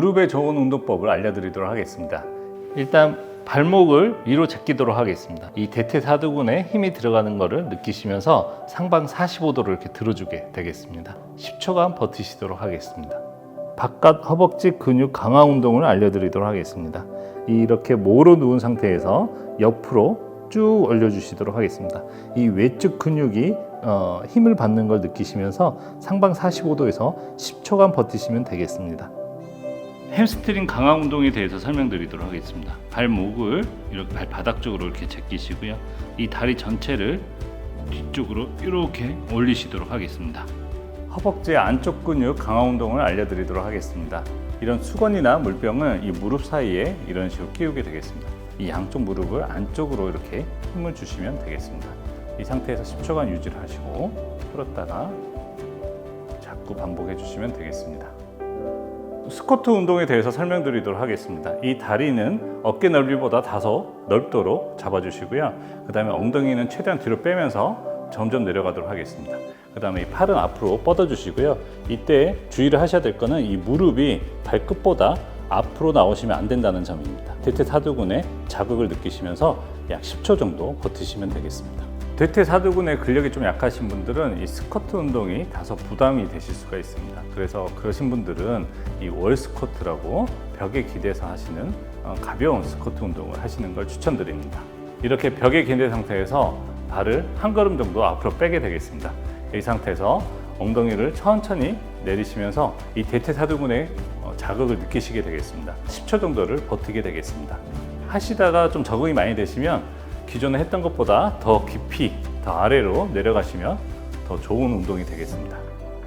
무릎에 좋은 운동법을 알려드리도록 하겠습니다. 일단 발목을 위로 제끼도록 하겠습니다. 이 대퇴사두근에 힘이 들어가는 것을 느끼시면서 상방 45도로 이렇게 들어주게 되겠습니다. 10초간 버티시도록 하겠습니다. 바깥 허벅지 근육 강화 운동을 알려드리도록 하겠습니다. 이렇게 모로 누운 상태에서 옆으로 쭉 올려주시도록 하겠습니다. 이 외측 근육이 어, 힘을 받는 걸 느끼시면서 상방 45도에서 10초간 버티시면 되겠습니다. 햄스트링 강화 운동에 대해서 설명드리도록 하겠습니다. 발목을 이렇게 발바닥 쪽으로 이렇게 제끼시고요. 이 다리 전체를 뒤쪽으로 이렇게 올리시도록 하겠습니다. 허벅지 안쪽 근육 강화 운동을 알려드리도록 하겠습니다. 이런 수건이나 물병을 이 무릎 사이에 이런 식으로 끼우게 되겠습니다. 이 양쪽 무릎을 안쪽으로 이렇게 힘을 주시면 되겠습니다. 이 상태에서 10초간 유지를 하시고 풀었다가 자꾸 반복해 주시면 되겠습니다. 스쿼트 운동에 대해서 설명드리도록 하겠습니다. 이 다리는 어깨 넓이보다 다소 넓도록 잡아주시고요. 그 다음에 엉덩이는 최대한 뒤로 빼면서 점점 내려가도록 하겠습니다. 그 다음에 이 팔은 앞으로 뻗어주시고요. 이때 주의를 하셔야 될 거는 이 무릎이 발끝보다 앞으로 나오시면 안 된다는 점입니다. 대퇴사두근에 자극을 느끼시면서 약 10초 정도 버티시면 되겠습니다. 대퇴사두근의 근력이 좀 약하신 분들은 이 스쿼트 운동이 다소 부담이 되실 수가 있습니다. 그래서 그러신 분들은 이 월 스쿼트라고 벽에 기대서 하시는 어, 가벼운 스쿼트 운동을 하시는 걸 추천드립니다. 이렇게 벽에 기대 상태에서 발을 한 걸음 정도 앞으로 빼게 되겠습니다. 이 상태에서 엉덩이를 천천히 내리시면서 이 대퇴사두근의 어, 자극을 느끼시게 되겠습니다. 10초 정도를 버티게 되겠습니다. 하시다가 좀 적응이 많이 되시면 기존에 했던 것보다 더 깊이, 더 아래로 내려가시면 더 좋은 운동이 되겠습니다.